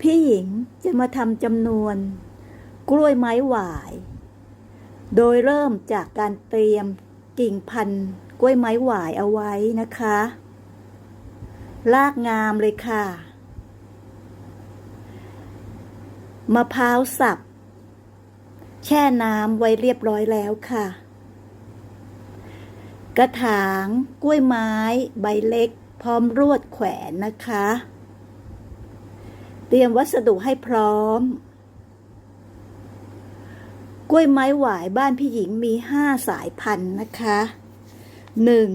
พี่หญิงจะมาทำจำนวน กล้วยไม้หวาย โดยเริ่มจากการเตรียมกิ่งพันธุ์กล้วยไม้หวายเอาไว้นะคะ ลากงามเลยค่ะ มะพร้าวสับ แช่น้ำไว้เรียบร้อยแล้วค่ะ กระถางกล้วยไม้ใบเล็ก พร้อมรวดแขวนนะคะ เตรียมวัสดุให้พร้อม กล้วยไม้หวายบ้านพี่หญิงมีห้าสายพันธุ์นะคะหนึ่ง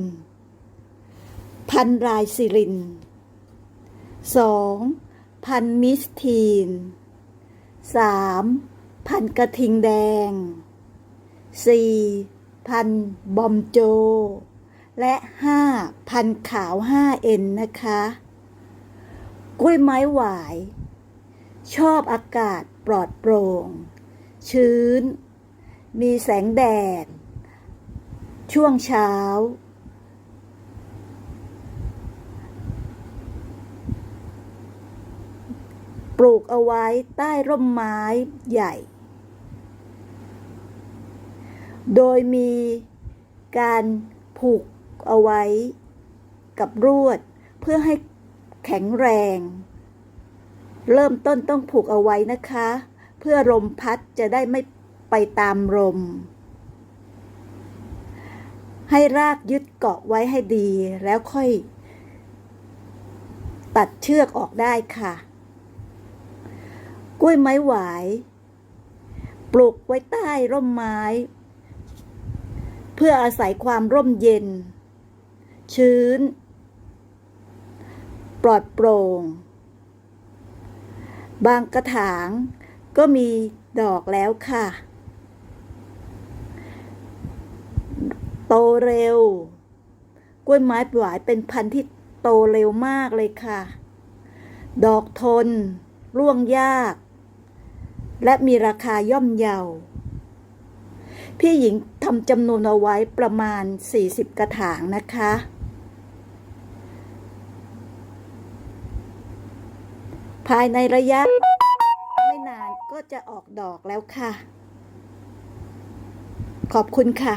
พันธุ์รายซิรินสองพันธุ์มิสทีนสามพันธุ์กระทิงแดงสี่พันธุ์บอมโจ และห้าพันธุ์ขาวห้าเอ็นนะคะ กล้วยไม้หวาย ชอบอากาศปลอดโปร่ง ชื้น มีแสงแดด ช่วงเช้า ปลูกเอาไว้ใต้ร่มไม้ใหญ่ โดยมีการผูกเอาไว้กับรวดเพื่อให้แข็งแรง เริ่มต้นต้องผูกเอาไว้นะคะ เพื่อลมพัดจะได้ไม่ไปตามลม ให้รากยึดเกาะไว้ให้ดีแล้วค่อย ตัดเชือกออกได้ค่ะ กล้วยไม้หวาย ปลูกไว้ใต้ร่มไม้ เพื่ออาศัยความร่มเย็น ชื้น ปลอดโปร่ง บางกระถางก็มีดอกแล้วค่ะ โตเร็ว กล้วยไม้หวายเป็นพันธุ์ที่โตเร็วมากเลยค่ะ ดอกทน ร่วงยาก และมีราคาย่อมเยา พี่หญิงทำจำนวนเอาไว้ประมาณ 40 กระถางนะคะ ภายในระยะ ไม่นานก็จะออกดอกแล้วค่ะ ขอบคุณค่ะ